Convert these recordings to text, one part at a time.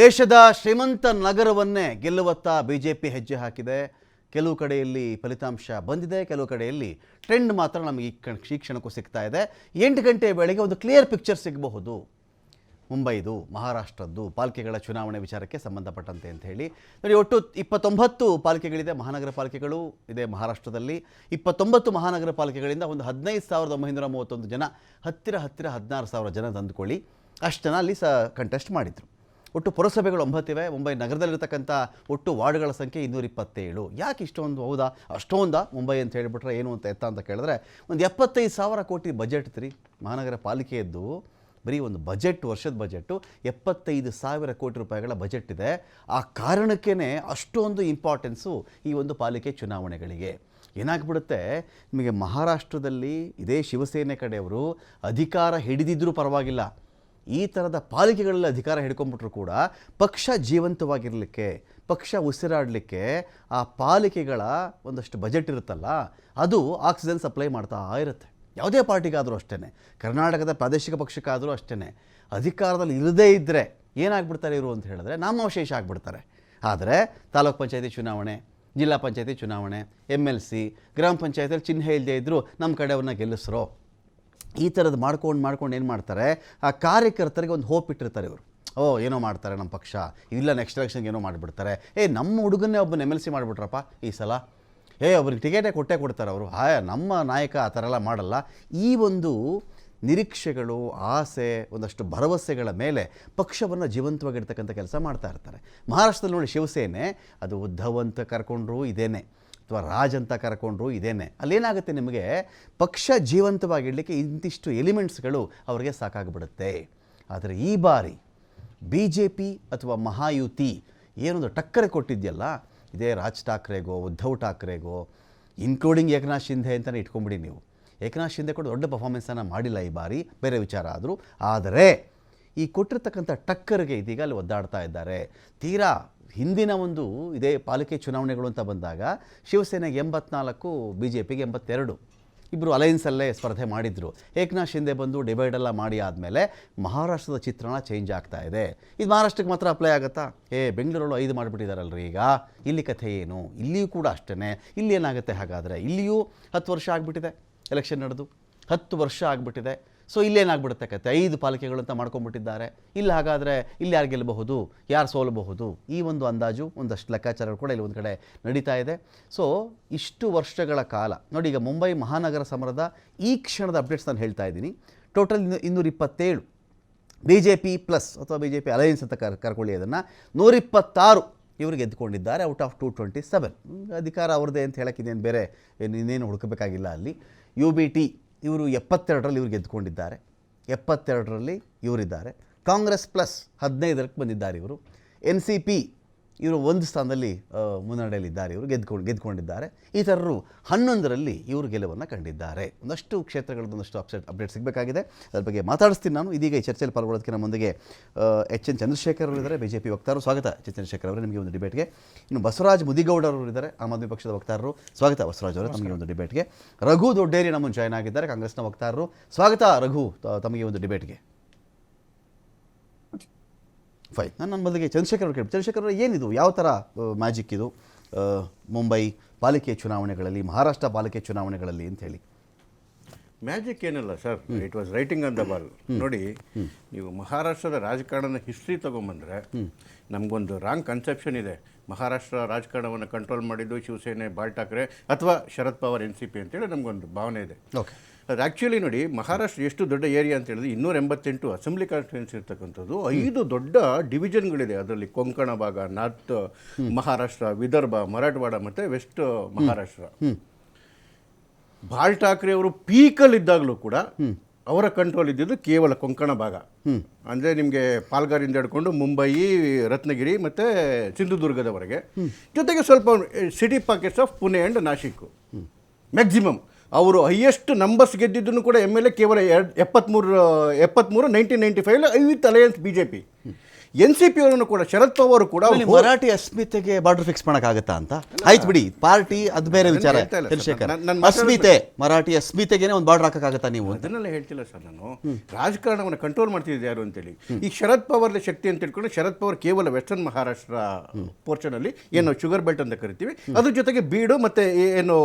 ದೇಶದ ಶ್ರೀಮಂತ ನಗರವನ್ನೇ ಗೆಲ್ಲುವತ್ತ ಬಿ ಜೆ ಪಿ ಹೆಜ್ಜೆ ಹಾಕಿದೆ. ಕೆಲವು ಕಡೆಯಲ್ಲಿ ಫಲಿತಾಂಶ ಬಂದಿದೆ, ಕೆಲವು ಕಡೆಯಲ್ಲಿ ಟ್ರೆಂಡ್ ಮಾತ್ರ ನಮಗೆ ಈ ಕ್ಷಣಕ್ಕೂ ಸಿಗ್ತಾ ಇದೆ. ಎಂಟು ಗಂಟೆ ವೇಳೆಗೆ ಒಂದು ಕ್ಲಿಯರ್ ಪಿಕ್ಚರ್ ಸಿಗಬಹುದು. ಮುಂಬೈದು, ಮಹಾರಾಷ್ಟ್ರದ್ದು ಪಾಲಿಕೆಗಳ ಚುನಾವಣೆ ವಿಚಾರಕ್ಕೆ ಸಂಬಂಧಪಟ್ಟಂತೆ ಅಂತ ಹೇಳಿ. ನೋಡಿ, ಒಟ್ಟು ಇಪ್ಪತ್ತೊಂಬತ್ತು ಪಾಲಿಕೆಗಳಿದೆ, ಮಹಾನಗರ ಪಾಲಿಕೆಗಳು ಇದೆ ಮಹಾರಾಷ್ಟ್ರದಲ್ಲಿ. ಇಪ್ಪತ್ತೊಂಬತ್ತು ಮಹಾನಗರ ಪಾಲಿಕೆಗಳಿಂದ ಒಂದು ಹದಿನೈದು ಸಾವಿರದ ಒಂಬೈನೂರ ಮೂವತ್ತೊಂದು ಜನ ಹತ್ತಿರ ಹತ್ತಿರ ಹದಿನಾರು ಸಾವಿರ ಜನ ತಂದುಕೊಳ್ಳಿ. ಅಷ್ಟು ಜನ ಅಲ್ಲಿ ಸ ಕಂಟೆಸ್ಟ್ ಮಾಡಿದರು. ಒಟ್ಟು ಪುರಸಭೆಗಳು ಒಂಬತ್ತಿವೆ. ಮುಂಬೈ ನಗರದಲ್ಲಿರ್ತಕ್ಕಂಥ ಒಟ್ಟು ವಾರ್ಡ್ಗಳ ಸಂಖ್ಯೆ ಇನ್ನೂರ ಇಪ್ಪತ್ತೇಳು ಯಾಕೆ ಇಷ್ಟೊಂದು? ಹೌದಾ? ಅಷ್ಟೊಂದಾ? ಮುಂಬೈ ಅಂತ ಹೇಳಿಬಿಟ್ರೆ ಏನು ಅಂತ ಎತ್ತ ಅಂತ ಕೇಳಿದ್ರೆ ಒಂದು ಎಪ್ಪತ್ತೈದು ಸಾವಿರ ಕೋಟಿ ಬಜೆಟ್ ತ್ರೀ. ಮಹಾನಗರ ಪಾಲಿಕೆಯದ್ದು ಬರೀ ಒಂದು ಬಜೆಟ್, ವರ್ಷದ ಬಜೆಟ್ಟು ಎಪ್ಪತ್ತೈದು ಸಾವಿರ ಕೋಟಿ ರೂಪಾಯಿಗಳ ಬಜೆಟ್ ಇದೆ. ಆ ಕಾರಣಕ್ಕೇ ಅಷ್ಟೊಂದು ಇಂಪಾರ್ಟೆನ್ಸು ಈ ಒಂದು ಪಾಲಿಕೆ ಚುನಾವಣೆಗಳಿಗೆ. ಏನಾಗ್ಬಿಡುತ್ತೆ? ನಿಮಗೆ ಮಹಾರಾಷ್ಟ್ರದಲ್ಲಿ ಇದೇ ಶಿವಸೇನೆ ಕಡೆಯವರು ಅಧಿಕಾರ ಹಿಡಿದಿದ್ದರೂ ಪರವಾಗಿಲ್ಲ. ಈ ಥರದ ಪಾಲಿಕೆಗಳಲ್ಲಿ ಅಧಿಕಾರ ಹಿಡ್ಕೊಂಡ್ಬಿಟ್ರು ಕೂಡ ಪಕ್ಷ ಜೀವಂತವಾಗಿರಲಿಕ್ಕೆ, ಪಕ್ಷ ಉಸಿರಾಡಲಿಕ್ಕೆ ಆ ಪಾಲಿಕೆಗಳ ಒಂದಷ್ಟು ಬಜೆಟ್ ಇರುತ್ತಲ್ಲ, ಅದು ಆಕ್ಸಿಜನ್ ಸಪ್ಲೈ ಮಾಡ್ತಾ ಇರುತ್ತೆ. ಯಾವುದೇ ಪಾರ್ಟಿಗಾದರೂ ಅಷ್ಟೇ ಕರ್ನಾಟಕದ ಪ್ರಾದೇಶಿಕ ಪಕ್ಷಕ್ಕಾದರೂ ಅಷ್ಟೇ ಅಧಿಕಾರದಲ್ಲಿ ಇಲ್ಲದೇ ಇದ್ದರೆ ಏನಾಗ್ಬಿಡ್ತಾರೆ ಇವರು ಅಂತ ಹೇಳಿದ್ರೆ ನಾಮಾವಶೇಷ ಆಗಿಬಿಡ್ತಾರೆ. ಆದರೆ ತಾಲೂಕ್ ಪಂಚಾಯತಿ ಚುನಾವಣೆ, ಜಿಲ್ಲಾ ಪಂಚಾಯತಿ ಚುನಾವಣೆ ಎಂ ಎಲ್ ಸಿ ಗ್ರಾಮ ಪಂಚಾಯತಿಯಲ್ಲಿ ಚಿಹ್ನೆ ಇಲ್ಲದೆ ಇದ್ದರೂ ನಮ್ಮ ಕಡೆಯವ್ರನ್ನ ಗೆಲ್ಲಿಸ್ರೋ. ಈ ಥರದ್ದು ಮಾಡ್ಕೊಂಡು ಮಾಡ್ಕೊಂಡು ಏನು ಮಾಡ್ತಾರೆ? ಆ ಕಾರ್ಯಕರ್ತರಿಗೆ ಒಂದು ಹೋಪ್ ಇಟ್ಟಿರ್ತಾರೆ ಇವರು. ಓ, ಏನೋ ಮಾಡ್ತಾರೆ ನಮ್ಮ ಪಕ್ಷ. ಇಲ್ಲ ನೆಕ್ಸ್ಟ್ ಎಲೆಕ್ಷನ್ಗೆ ಏನೋ ಮಾಡಿಬಿಡ್ತಾರೆ. ಏ ನಮ್ಮ ಹುಡುಗನ್ನೇ ಒಬ್ಬನ ಎಂ ಎಲ್ ಸಿ ಮಾಡಿಬಿಟ್ರಪ್ಪ ಈ ಸಲ. ಏ, ಅವ್ರಿಗೆ ಟಿಕೆಟೇ ಕೊಟ್ಟೇ ಕೊಡ್ತಾರೆ ಅವರು. ಹಾಯ, ನಮ್ಮ ನಾಯಕ ಆ ಥರ ಎಲ್ಲ ಮಾಡಲ್ಲ. ಈ ಒಂದು ನಿರೀಕ್ಷೆಗಳು, ಆಸೆ, ಒಂದಷ್ಟು ಭರವಸೆಗಳ ಮೇಲೆ ಪಕ್ಷವನ್ನು ಜೀವಂತವಾಗಿರ್ತಕ್ಕಂಥ ಕೆಲಸ ಮಾಡ್ತಾ ಇರ್ತಾರೆ. ಮಹಾರಾಷ್ಟ್ರದಲ್ಲಿ ನೋಡಿ ಶಿವಸೇನೆ, ಅದು ಉದ್ಧವಂತ ಕರ್ಕೊಂಡ್ರು, ಇದೇನೆ. ಅಥವಾ ರಾಜ್ ಅಂತ ಕರ್ಕೊಂಡ್ರು ಇದೇನೆ. ಅಲ್ಲೇನಾಗುತ್ತೆ ನಿಮಗೆ? ಪಕ್ಷ ಜೀವಂತವಾಗಿಡಲಿಕ್ಕೆ ಇಂತಿಷ್ಟು ಎಲಿಮೆಂಟ್ಸ್ಗಳು ಅವರಿಗೆ ಸಾಕಾಗ್ಬಿಡುತ್ತೆ. ಆದರೆ ಈ ಬಾರಿ ಬಿ ಜೆ ಪಿ ಅಥವಾ ಮಹಾಯುತಿ ಏನೊಂದು ಟಕ್ಕರೆ ಕೊಟ್ಟಿದ್ಯಲ್ಲ, ಇದೇ ರಾಜ್ ಠಾಕ್ರೆಗೋ, ಉದ್ಧವ್ ಠಾಕ್ರೆಗೋ ಇನ್ಕ್ಲೂಡಿಂಗ್ ಏಕನಾಥ್ ಶಿಂಧೆ ಅಂತಲೇ ಇಟ್ಕೊಂಬಿಡಿ ನೀವು. ಏಕನಾಥ್ ಶಿಂಧೆ ಕೂಡ ದೊಡ್ಡ ಪರ್ಫಾರ್ಮೆನ್ಸನ್ನು ಮಾಡಿಲ್ಲ ಈ ಬಾರಿ, ಬೇರೆ ವಿಚಾರ ಆದರೂ. ಆದರೆ ಈ ಕೊಟ್ಟಿರ್ತಕ್ಕಂಥ ಟಕ್ಕರ್ಗೆ ಇದೀಗ ಅಲ್ಲಿ ಒದ್ದಾಡ್ತಾ ಇದ್ದಾರೆ. ತೀರಾ ಹಿಂದಿನ ಒಂದು ಇದೇ ಪಾಲಿಕೆ ಚುನಾವಣೆಗಳು ಅಂತ ಬಂದಾಗ ಶಿವಸೇನೆಗೆ ಎಂಬತ್ನಾಲ್ಕು ಬಿ ಜೆ ಪಿಗೆ ಎಂಬತ್ತೆರಡು. ಇಬ್ಬರು ಅಲಯನ್ಸಲ್ಲೇ ಸ್ಪರ್ಧೆ ಮಾಡಿದರು. ಏಕನಾಥ್ ಶಿಂದೆ ಬಂದು ಡಿವೈಡೆಲ್ಲ ಮಾಡಿ ಆದಮೇಲೆ ಮಹಾರಾಷ್ಟ್ರದ ಚಿತ್ರಣ ಚೇಂಜ್ ಆಗ್ತಾ ಇದೆ. ಇದು ಮಹಾರಾಷ್ಟ್ರಕ್ಕೆ ಮಾತ್ರ ಅಪ್ಲೈ ಆಗುತ್ತಾ? ಏ, ಬೆಂಗಳೂರಲ್ಲೂ ಐದು ಮಾಡಿಬಿಟ್ಟಿದ್ದಾರಲ್ರಿ ಈಗ. ಇಲ್ಲಿ ಕಥೆ ಏನು? ಇಲ್ಲಿಯೂ ಕೂಡ ಅಷ್ಟೇ ಇಲ್ಲಿ ಏನಾಗುತ್ತೆ ಹಾಗಾದರೆ? ಇಲ್ಲಿಯೂ ಹತ್ತು ವರ್ಷ ಆಗಿಬಿಟ್ಟಿದೆ. ಎಲೆಕ್ಷನ್ ನಡೆದು ಹತ್ತು ವರ್ಷ ಆಗಿಬಿಟ್ಟಿದೆ. ಸೊ ಇಲ್ಲೇನಾಗ್ಬಿಡುತ್ತೆ ಕತೆ? ಐದು ಪಾಲಿಕೆಗಳು ಅಂತ ಮಾಡ್ಕೊಂಡ್ಬಿಟ್ಟಿದ್ದಾರೆ. ಇಲ್ಲಿ ಹಾಗಾದರೆ ಇಲ್ಲಿ ಯಾರು ಗೆಲ್ಲಬಹುದು? ಯಾರು ಸೋಲಬಹುದು? ಈ ಒಂದು ಅಂದಾಜು ಒಂದಷ್ಟು ಲೆಕ್ಕಾಚಾರಗಳು ಕೂಡ ಇಲ್ಲಿ ಒಂದು ಕಡೆ ನಡೀತಾ ಇದೆ. ಸೊ ಇಷ್ಟು ವರ್ಷಗಳ ಕಾಲ, ನೋಡಿ ಈಗ ಮುಂಬೈ ಮಹಾನಗರ ಸಮರದ ಈ ಕ್ಷಣದ ಅಪ್ಡೇಟ್ಸ್ ನಾನು ಹೇಳ್ತಾ ಇದ್ದೀನಿ. ಟೋಟಲ್ ಇನ್ನೂರ ಇಪ್ಪತ್ತೇಳು ಬಿ ಜೆ ಪಿ ಪ್ಲಸ್ ಅಥವಾ ಬಿ ಜೆ ಪಿ ಅಲಯನ್ಸ್ ಅಂತ ಕರ್, ಕರ್ಕೊಳ್ಳಿ ಅದನ್ನು. ನೂರಿಪ್ಪತ್ತಾರು ಇವರು ಗೆದ್ದುಕೊಂಡಿದ್ದಾರೆ, out of two twenty seven. ಅಧಿಕಾರ ಅವ್ರದ್ದೇ ಅಂತ ಹೇಳಕ್ಕೆ ಇನ್ನೇನು ಬೇರೆ ಇನ್ನೇನು ಹುಡುಕಬೇಕಾಗಿಲ್ಲ ಅಲ್ಲಿ. ಯು ಬಿ ಟಿ ಇವರು ಎಪ್ಪತ್ತೆರಡರಲ್ಲಿ ಇವರು ಗೆದ್ದುಕೊಂಡಿದ್ದಾರೆ. ಎಪ್ಪತ್ತೆರಡರಲ್ಲಿ ಇವರಿದ್ದಾರೆ. ಕಾಂಗ್ರೆಸ್ ಪ್ಲಸ್ ಹದಿನೈದರಕ್ಕೆ ಬಂದಿದ್ದಾರೆ ಇವರು. ಎನ್ ಸಿ ಪಿ ಇವರು ಒಂದು ಸ್ಥಾನದಲ್ಲಿ ಮುನ್ನಡೆಯಲ್ಲಿದ್ದಾರೆ. ಇವರು ಗೆದ್ಕೊಂಡು ಗೆದ್ದುಕೊಂಡಿದ್ದಾರೆ ಇತರರು ಹನ್ನೊಂದರಲ್ಲಿ ಇವರು ಗೆಲುವನ್ನು ಕಂಡಿದ್ದಾರೆ. ಒಂದಷ್ಟು ಕ್ಷೇತ್ರಗಳದ್ದು ಒಂದಷ್ಟು ಅಪ್ಸೆಟ್, ಅಪ್ಡೇಟ್ ಸಿಗಬೇಕಾಗಿದೆ. ಅದ್ರ ಬಗ್ಗೆ ಮಾತಾಡಿಸ್ತೀನಿ ನಾನು. ಇದೀಗ ಈ ಚರ್ಚೆಯಲ್ಲಿ ಪಾಲ್ಗೊಳ್ಳೋದಕ್ಕೆ ನಮ್ಮ ಮುಂದೆ ಎಚ್ ಎನ್ ಚಂದ್ರಶೇಖರ್ ಅವರಿದ್ದಾರೆ ಬಿ ಜೆ ಪಿ ವಕ್ತಾರರು. ಸ್ವಾಗತ ಚಂದ್ರಶೇಖರ್ ಅವರೇ, ನಿಮಗೆ ಒಂದು ಡಿಬೇಟ್ಗೆ. ಇನ್ನು ಬಸವರಾಜ್ ಮುದಿಗೌಡ ಅವರು ಇದ್ದಾರೆ, ಆಮ್ ಆದ್ಮಿ ಪಕ್ಷದ ವಕ್ತಾರರು. ಸ್ವಾಗತ ಬಸವರಾಜ್ ಅವರು, ತಮಗೆ ಒಂದು ಡಿಬೇಟ್ಗೆ. ರಘು ದೊಡ್ಡೇರಿ ನಮ್ಮನ್ನು ಜಾಯ್ನ್ ಆಗಿದ್ದಾರೆ, ಕಾಂಗ್ರೆಸ್ನ ವಕ್ತಾರರು. ಸ್ವಾಗತ ರಘು ತಮಗೆ ಒಂದು ಡಿಬೇಟ್ಗೆ. ಫೈನ್. ನಾನು ನನ್ನ ಬದಲಿಗೆ ಚಂದ್ರಶೇಖರ್ ಅವರು ಕೇಳಿ ಚಂದ್ರಶೇಖರ್ ಅವರು ಏನಿದು? ಯಾವ ಥರ ಮ್ಯಾಜಿಕ್ ಇದು? ಮುಂಬೈ ಪಾಲಿಕೆ ಚುನಾವಣೆಗಳಲ್ಲಿ ಮಹಾರಾಷ್ಟ್ರ ಪಾಲಿಕೆ ಚುನಾವಣೆಗಳಲ್ಲಿ ಅಂತ ಹೇಳಿ. ಮ್ಯಾಜಿಕ್ ಏನಲ್ಲ sir. It was writing on the ball ನೋಡಿ ನೀವು ಮಹಾರಾಷ್ಟ್ರದ ರಾಜಕಾರಣದ ಹಿಸ್ಟ್ರಿ ತೊಗೊಂಬಂದರೆ ನಮಗೊಂದು ರಾಂಗ್ ಕನ್ಸೆಪ್ಷನ್ ಇದೆ. ಮಹಾರಾಷ್ಟ್ರ ರಾಜಕಾರಣವನ್ನು ಕಂಟ್ರೋಲ್ ಮಾಡಿದ್ದು ಶಿವಸೇನೆ ಬಾಳ್ ಠಾಕ್ರೆ ಅಥವಾ Sharad Pawar N C P ಅಂತೇಳಿ ನಮಗೊಂದು ಭಾವನೆ ಇದೆ. ಓಕೆ ಅದು ಆ್ಯಕ್ಚುಲಿ ನೋಡಿ ಮಹಾರಾಷ್ಟ್ರ ಎಷ್ಟು ದೊಡ್ಡ ಏರಿಯಾ ಅಂತ ಹೇಳಿದ್ರೆ ಇನ್ನೂರ ಎಂಬತ್ತೆಂಟು ಅಸೆಂಬ್ಲಿ ಕಾನ್ಸ್ಟಿಟ್ಯೂನ್ಸಿ ಇರ್ತಕ್ಕಂಥದ್ದು. ಐದು ದೊಡ್ಡ ಡಿವಿಜನ್ಗಳಿದೆ ಅದರಲ್ಲಿ. ಕೊಂಕಣ ಭಾಗ ನಾರ್ತ್ ಮಹಾರಾಷ್ಟ್ರ ವಿದರ್ಭ ಮರಾಠವಾಡ ಮತ್ತು ವೆಸ್ಟ್ ಮಹಾರಾಷ್ಟ್ರ. ಭಾಳ್ ಠಾಕ್ರೆ ಅವರು ಪೀಕಲ್ಲಿ ಇದ್ದಾಗಲೂ ಕೂಡ ಅವರ ಕಂಟ್ರೋಲ್ ಇದ್ದಿದ್ದು ಕೇವಲ ಕೊಂಕಣ ಭಾಗ. ಅಂದರೆ ನಿಮಗೆ ಪಾಲ್ಗಾರಿಂದ ಹಿಡ್ಕೊಂಡು ಮುಂಬಯಿ ರತ್ನಗಿರಿ ಮತ್ತು ಸಿಂಧುದುರ್ಗದವರೆಗೆ. ಜೊತೆಗೆ ಸ್ವಲ್ಪ city pockets of Pune and Nashik maximum ಅವರು ಹೈಯೆಸ್ಟ್ ನಂಬರ್ಸ್ ಗೆದ್ದಿದ್ದನ್ನು ಕೂಡ ಎಂ ಎಲ್ ಎ ಕೇವಲ ಎರಡು ಎಪ್ಪತ್ತ್ಮೂರು ಎಪ್ಪತ್ತ್ಮೂರು nineteen ninety five with alliance B J P N C P ಅವರನ್ನು ಕೂಡ ಶರದ್ ಪವಾರ್ ಕೂಡ ಮರಾಠಿ ಅಸ್ಮಿತೆಗೆ ಬಾರ್ಡರ್ ಫಿಕ್ಸ್ ಮಾಡೋಕ್ಕಾಗತ್ತಾ ಅಂತ? ಆಯ್ತು ಬಿಡಿ ಪಾರ್ಟಿ ಅದು ಬೇರೆ ವಿಚಾರ. ಚಂದ್ರಶೇಖರ್. ಅಸ್ಮಿತೆ ಮರಾಠಿ ಅಸ್ಮಿತೆಗೆ ಒಂದು ಬಾರ್ಡರ್ ಹಾಕಕ್ಕಾಗತ್ತಾ ನೀವು ಅದನ್ನೆಲ್ಲ ಹೇಳ್ತಿಲ್ಲ ಸರ್ ನಾನು. ರಾಜಕಾರಣವನ್ನು ಕಂಟ್ರೋಲ್ ಮಾಡ್ತಿದ್ದೆ ಯಾರು ಅಂತೇಳಿ. ಈ ಶರದ್ ಪವಾರ್ದ ಶಕ್ತಿ ಅಂತ ತಿಳ್ಕೊಂಡು ಶರದ್ ಪವಾರ್ ಕೇವಲ ವೆಸ್ಟರ್ನ್ ಮಹಾರಾಷ್ಟ್ರ ಪೋರ್ಷನ್ ಅಲ್ಲಿ ಏನು ಶುಗರ್ ಬೆಲ್ಟ್ ಅಂತ ಕರಿತೀವಿ. ಅದ್ರ ಜೊತೆಗೆ ಬೀಡು ಮತ್ತೆ ಏನು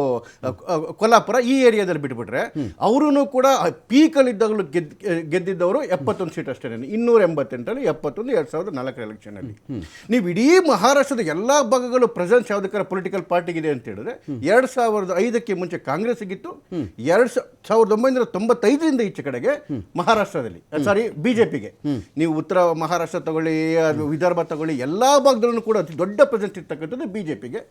ಕೊಲ್ಲಾಪುರ ಈ ಏರಿಯಾದಲ್ಲಿ ಬಿಟ್ಬಿಟ್ರೆ ಅವರು ಕೂಡ ಪೀಕಲ್ಲಿ ಇದ್ದಾಗಲೂ ಗೆದ್ ಗೆದ್ದಿದ್ದವರು ಎಪ್ಪತ್ತೊಂದು ಸೀಟ್ ಅಷ್ಟೇ ಇನ್ನೂರ ಎಂಬತ್ತೆಂಟರಲ್ಲಿ ಎಪ್ಪತ್ತೊಂದು ಎರಡ್ ಸಾವಿರದ ನಾಲ್ಕರ ಎಲೆಕ್ಷನ್ ಅಲ್ಲಿ. ನೀವು ಇಡೀ ಮಹಾರಾಷ್ಟ್ರದ ಎಲ್ಲಾ ಭಾಗಗಳು ಪ್ರೆಸೆನ್ಸ್ ಯಾವುದಕ್ಕಾರ ಪೊಲಿಟಿಕಲ್ ಪಾರ್ಟಿಗಿದೆ ಅಂತ ಹೇಳಿದ್ರೆ, ಎರಡ್ ಸಾವಿರದ ಐದಕ್ಕೆ ಮುಂಚೆ ಕಾಂಗ್ರೆಸ್ ಇತ್ತು ಎರಡ್ ಸಾವಿರದ ಒಂಬೈನೂರ ತೊಂಬತ್ತೈದರಿಂದ ಈಚೆ ಕಡೆಗೆ ಮಹಾರಾಷ್ಟ್ರದಲ್ಲಿ ಸಾರಿ ಬಿಜೆಪಿಗೆ. ನೀವು ಉತ್ತರ ಮಹಾರಾಷ್ಟ್ರ ತಗೊಳ್ಳಿ ವಿದರ್ಭ ತಗೊಳ್ಳಿ, ಎಲ್ಲಾ ಭಾಗದಲ್ಲೂ ಕೂಡ ಅತಿ ದೊಡ್ಡ ಪ್ರೆಸೆನ್ಸ್ ಇರ್ತಕ್ಕಂಥದ್ದು ಬಿಜೆಪಿಗೆ.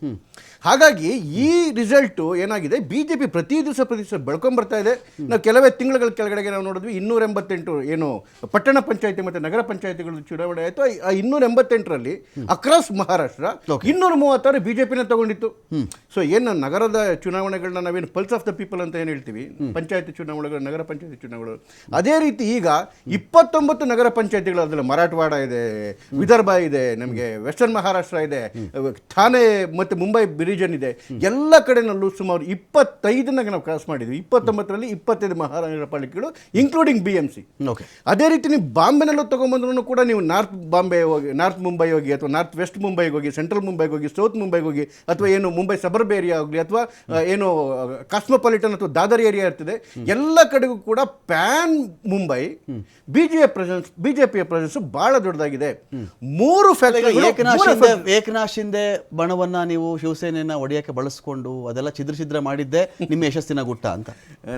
ಹಾಗಾಗಿ ಈ ರಿಸಲ್ಟ್ ಏನಾಗಿದೆ, ಬಿಜೆಪಿ ಪ್ರತಿ ದಿವಸ ಪ್ರತಿ ದಿವಸ ಬೆಳ್ಕೊಂಡ್ ಬರ್ತಾ ಇದೆ. ನಾವು ಕೆಲವೇ ತಿಂಗಳ ಕೆಳಗಡೆಗೆ ನಾವು ನೋಡಿದ್ವಿ, ಇನ್ನೂರ ಎಂಬತ್ತೆಂಟು ಏನು ಪಟ್ಟಣ ಪಂಚಾಯತಿ ಮತ್ತೆ ನಗರ ಪಂಚಾಯತಿಗಳು ಚುನಾವಣೆ ಆ ಇನ್ನೂರ ಎಂಬತ್ತೆಂಟರಲ್ಲಿ ಅಕ್ರಾಸ್ ಮಹಾರಾಷ್ಟ್ರ ಇನ್ನೂರ ಮೂವತ್ತಾರು ಬಿಜೆಪಿನ ತಗೊಂಡಿತ್ತು. ಸೊ ಏನು ನಗರದ ಚುನಾವಣೆಗಳನ್ನ ನಾವೇನು ಪಲ್ಸ್ ಆಫ್ ದ ಪೀಪಲ್ ಅಂತ ಏನು ಹೇಳ್ತೀವಿ? ಪಂಚಾಯತಿ ಚುನಾವಣೆಗಳು ನಗರ ಪಂಚಾಯತಿ ಚುನಾವಣೆಗಳು. ಅದೇ ರೀತಿ ಈಗ ಇಪ್ಪತ್ತೊಂಬತ್ತು ನಗರ ಪಂಚಾಯತಿಗಳು ಅದರಲ್ಲಿ ಮರಾಠವಾಡ ಇದೆ ವಿದರ್ಭ ಇದೆ ನಮಗೆ ವೆಸ್ಟರ್ನ್ ಮಹಾರಾಷ್ಟ್ರ ಇದೆ ಥಾನೆ ಮತ್ತು ಮುಂಬೈ ರೀಜನ್ ಇದೆ. ಎಲ್ಲ ಕಡೆನಲ್ಲೂ ಸುಮಾರು ಇಪ್ಪತ್ತೈದನ್ನ ನಾವು ಕ್ರಾಸ್ ಮಾಡಿದ್ವಿ. ಇಪ್ಪತ್ತೊಂಬತ್ತರಲ್ಲಿ ಇಪ್ಪತ್ತೈದು ಮಹಾನಗರ ಪಾಲಿಕೆಗಳು ಇನ್ಕ್ಲೂಡಿಂಗ್ ಬಿ ಎಂ ಸಿ ಅದೇ ರೀತಿ ನೀವು ಬಾಂಬೆನಲ್ಲೂ ತಗೊಂಬಂದ್ರೂ ಕೂಡ ನೀವು ನಾರ್ತ್ ಬಾಂಬೆ ಹೋಗಿ ನಾರ್ತ್ ಮುಂಬೈ ಹೋಗಿ ಅಥವಾ ನಾರ್ತ್ ವೆಸ್ಟ್ ಮುಂಬೈಗೆ ಹೋಗಿ ಸೆಂಟ್ರಲ್ ಮುಂಬೈಗೆ ಹೋಗಿ ಸೌತ್ ಮುಂಬೈಗೆ ಹೋಗಿ ಅಥವಾ ಏನು ಮುಂಬೈ ಸಬರ್ಬ್ ಏರಿಯಾ ಆಗಲಿ ಅಥವಾ ಏನು ಕಾಸ್ಮೋಪಾಲಿಟನ್ ಅಥವಾ ದಾದರ್ ಏರಿಯಾ ಇರ್ತದೆ ಎಲ್ಲ ಕಡೆಗೂ ಕೂಡ ಪ್ಯಾನ್ ಮುಂಬೈ ಬಿಜೆಪಿ ಪ್ರೆಸೆನ್ಸ್ ಬಿಜೆಪಿಯ ಪ್ರೆಸೆನ್ಸ್ ಬಹಳ ದೊಡ್ಡದಾಗಿದೆ. ಮೂರು ಏಕನಾಶ್ ಹಿಂದೆ ಬಣವನ್ನ ನೀವು ಶಿವಸೇನೆಯನ್ನ ಒಡೆಯಕ್ಕೆ ಬಳಸ್ಕೊಂಡು ಅದೆಲ್ಲ ಛಿದ್ರ ಛಿದ್ರ ಮಾಡಿದ್ದೆ ನಿಮ್ಮ ಯಶಸ್ಸಿನ ಗುಟ್ಟ ಅಂತ.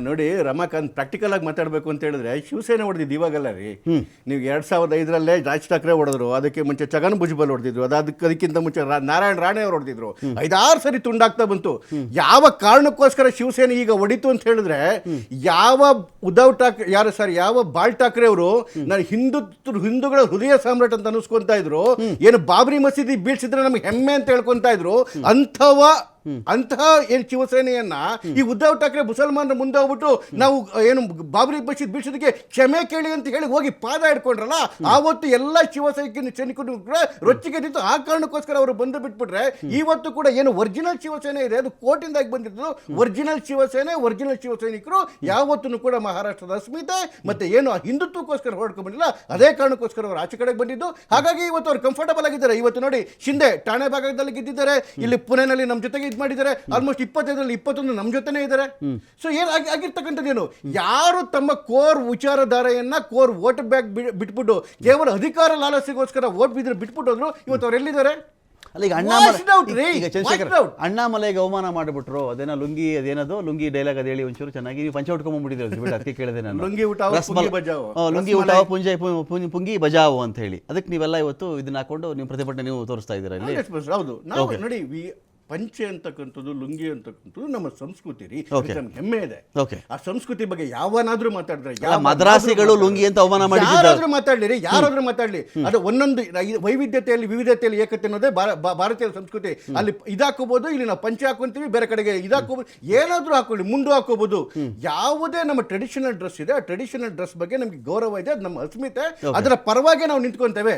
ನೋಡಿ ರಮಾಕಾಂತ್ ಪ್ರಾಕ್ಟಿಕಲ್ ಆಗಿ ಮಾತಾಡಬೇಕು ಅಂತ ಹೇಳಿದ್ರೆ ಶಿವಸೇನೆ ಹೊಡೆದಿದ್ದು ಇವಾಗಲ್ಲ ರೀ. ನೀವು ಎರಡ್ ಸಾವಿರದ ಐದರಲ್ಲೇ ರಾಜ್ ಠಾಕ್ರೆ ಹೊಡೆದ್ರು ಅದಕ್ಕೆ ಮುಂಚೆ ಚಗನ್ ಭುಜಬಲ್ ಹೊಡೆದಿದ್ರು ಅದಕ್ಕೆ ಅದಕ್ಕಿಂತ ಮುಂಚೆ ನಾರಾಯಣ ನಾರಾಯಣ್ ರಾಣೆ ಅವರು ಹೊಡೆದಿದ್ರು. ಐದಾರು ಸರಿ ತುಂಡಾಗ್ತಾ ಬಂತು. ಯಾವ ಕಾರಣಕ್ಕೋಸ್ಕರ ಶಿವಸೇನೆ ಈಗ ಹೊಡಿತು ಅಂತ ಹೇಳಿದ್ರೆ ಯಾವ ಉದ್ಧವ್ ಠಾಕ್ರೆ ಯಾರು ಸರ್ ಯಾವ ಬಾಳ್ ಠಾಕ್ರೆ ಅವರು ನಾನು ಹಿಂದೂ ಹಿಂದೂಗಳ ಹೃದಯ ಸಾಮ್ರಾಟ್ ಅಂತ ಅನಿಸ್ಕೊಂತ ಇದ್ರು. ಏನು ಬಾಬ್ರಿ ಮಸೀದಿ ಬೀಳ್ಸಿದ್ರೆ ನಮ್ಗೆ ಹೆಮ್ಮೆ ಅಂತ ಹೇಳ್ಕೊಂತ ಇದ್ರು. ಅಂಥವ ಅಂತಹ ಏನು ಶಿವಸೇನೆಯನ್ನ ಈ ಉದ್ಧವ್ ಠಾಕ್ರೆ ಮುಸಲ್ಮಾನರ ಮುಂದೆ ಹೋಗ್ಬಿಟ್ಟು ನಾವು ಏನು ಬಾಬರಿ ಮಸೀದ್ ಬೀಳ್ಸೋದಕ್ಕೆ ಕ್ಷಮೆ ಕೇಳಿ ಅಂತ ಹೇಳಿ ಹೋಗಿ ಪಾದ ಹಿಡ್ಕೊಂಡ್ರಲ್ಲ, ಆವತ್ತು ಎಲ್ಲ ಶಿವಸೈನಿಕ ಸೈನಿಕರು ಕೂಡ ರೊಚ್ಚಿಗೆದ್ದಿತ್ತು ಆ ಕಾರಣಕ್ಕೋಸ್ಕರ ಅವರು ಬಂದು ಬಿಟ್ಬಿಟ್ರೆ ಇವತ್ತು ಕೂಡ ಏನು ಒರಿಜಿನಲ್ ಶಿವಸೇನೆ ಇದೆ, ಅದು ಕೋಟಿಂದಾಗಿ ಬಂದಿದ್ದು ಒರಿಜಿನಲ್ ಶಿವಸೇನೆ, ಒರಿಜಿನಲ್ ಶಿವಸೈನಿಕರು ಯಾವತ್ತೂ ಕೂಡ ಮಹಾರಾಷ್ಟ್ರದ ಅಸ್ಮಿತೆ ಮತ್ತೆ ಏನು ಹಿಂದುತ್ವಕ್ಕೋಸ್ಕರ ಹೊರಡ್ಕೊಂಡು ಬಂದಿಲ್ಲ, ಅದೇ ಕಾರಣಕ್ಕೋಸ್ಕರ ಅವರು ಆಚೆ ಕಡೆಗೆ ಬಂದಿದ್ದು. ಹಾಗಾಗಿ ಇವತ್ತು ಅವ್ರು ಕಂಫರ್ಟಬಲ್ ಆಗಿದ್ದಾರೆ. ಇವತ್ತು ನೋಡಿ ಶಿಂದೆ ಠಾಣೆ ಭಾಗದಲ್ಲಿ ಗೆದ್ದಿದ್ದಾರೆ. ಇಲ್ಲಿ ಪುಣೆನಲ್ಲಿ ನಮ್ಮ ಜೊತೆಗೆ ಇದು ಮಾಡಿದ್ದಾರೆ ಆಲ್ಮೋಸ್ಟ್ ಇಪ್ಪತ್ತೈದರಲ್ಲಿ ಇಪ್ಪತ್ತೊಂದು ನಮ್ಮ ಜೊತೆನೇ ಇದ್ದಾರೆ. ಸೊ ಏನು ಆಗಿ ಆಗಿರ್ತಕ್ಕಂಥದ್ದೇನು ಯಾರು ತಮ್ಮ ಕೋರ್ ವಿಚಾರಧಾರೆಯನ್ನ ಕೋರ್ ವೋಟ್ ಬ್ಯಾಗ್ ಬಿಟ್ಬಿಟ್ಟು ಕೇವಲ ಅಧಿಕಾರ ಲಾಲಸಿಗೋಸ್ಕರ ವೋಟ್ ಬಿದ್ರೆ ಬಿಟ್ಬಿಟ್ಟು ಹೋದ್ರು ಇವತ್ತು ಅವ್ರು ಎಲ್ಲಿದ್ದಾರೆ? ಅಲ್ಲ ಈಗ ಅಣ್ಣಾಮಲೈ ಚಂದ್ರಶೇಖರ್. ಅಣ್ಣಾಮಲೈಗೆ ಅವಮಾನ ಮಾಡಿಬಿಟ್ರು ಅದೇನೋ ಲುಂಗಿ ಅದೇನದು? ಲುಂಗಿ ಡೈಲಾಗ್ ಅದು ಹೇಳಿ ಒಂಚೂರು ಚೆನ್ನಾಗಿ ನೀವು ಪಂಚ ಉಟ್ಕೊಂಡ್ಬಿಟ್ಟಿದ್ರು ಬಿಟ್ಟು ಅದಕ್ಕೆ ಕೇಳಿದೆ ನಾನು. ಲುಂಗಿ ಊಟ. ಲುಂಗಿ ಊಟ ಪುಂಜೆ ಪುಂಗಿ ಬಜಾವು ಅಂತ ಹೇಳಿ. ಅದಕ್ಕೆ ನೀವೆಲ್ಲ ಇವತ್ತು ಇದನ್ನ ಹಾಕೊಂಡು ನೀವು ಪ್ರತಿಭಟನೆ ನೀವು ತೋರಿಸ್ತಾ ಇದ್ದೀರಾ ಇಲ್ಲಿ. ಹೌದು. ನೋಡಿ ಪಂಚೆ ಅಂತಕ್ಕಂಥದ್ದು ಲುಂಗಿ ಅಂತಕ್ಕಂಥದ್ದು ನಮ್ಮ ಸಂಸ್ಕೃತಿ ರೀ. ನಮ್ಗೆ ಹೆಮ್ಮೆ ಇದೆ. ಆ ಸಂಸ್ಕೃತಿ ಬಗ್ಗೆ ಯಾವನಾದ್ರೂ ಮಾತಾಡಿದ್ರೆ ಮದ್ರಾಸಿಗಳು ಲುಂಗಿ ಅಂತ ಅವಮಾನ ಮಾಡಿ ಯಾರಾದ್ರೂ ಮಾತಾಡ್ಲಿ ಯಾರಾದ್ರೂ ಮಾತಾಡ್ಲಿ. ಅದು ಒಂದೊಂದು ವೈವಿಧ್ಯತೆಯಲ್ಲಿ ವಿವಿಧತೆಯಲ್ಲಿ ಏಕತೆ ಅನ್ನೋದೇ ಭಾರತೀಯ ಸಂಸ್ಕೃತಿ. ಅಲ್ಲಿ ಇದಾಕೋಬಹುದು ಇಲ್ಲಿ ನಾವು ಪಂಚೆ ಹಾಕೊಂತೀವಿ ಬೇರೆ ಕಡೆಗೆ ಇದಾಕೋಬಹುದು ಏನಾದ್ರೂ ಹಾಕೊಳ್ಳಿ ಮುಂಡು ಹಾಕೋಬಹುದು ಯಾವುದೇ ನಮ್ಮ ಟ್ರೆಡಿಷನಲ್ ಡ್ರೆಸ್ ಇದೆ ಆ ಟ್ರೆಡಿಷನಲ್ ಡ್ರೆಸ್ ಬಗ್ಗೆ ನಮ್ಗೆ ಗೌರವ ಇದೆ ಅದು ನಮ್ಮ ಅಸ್ಮಿತೆ. ಅದರ ಪರವಾಗಿ ನಾವು ನಿಂತ್ಕೊಂತೇವೆ.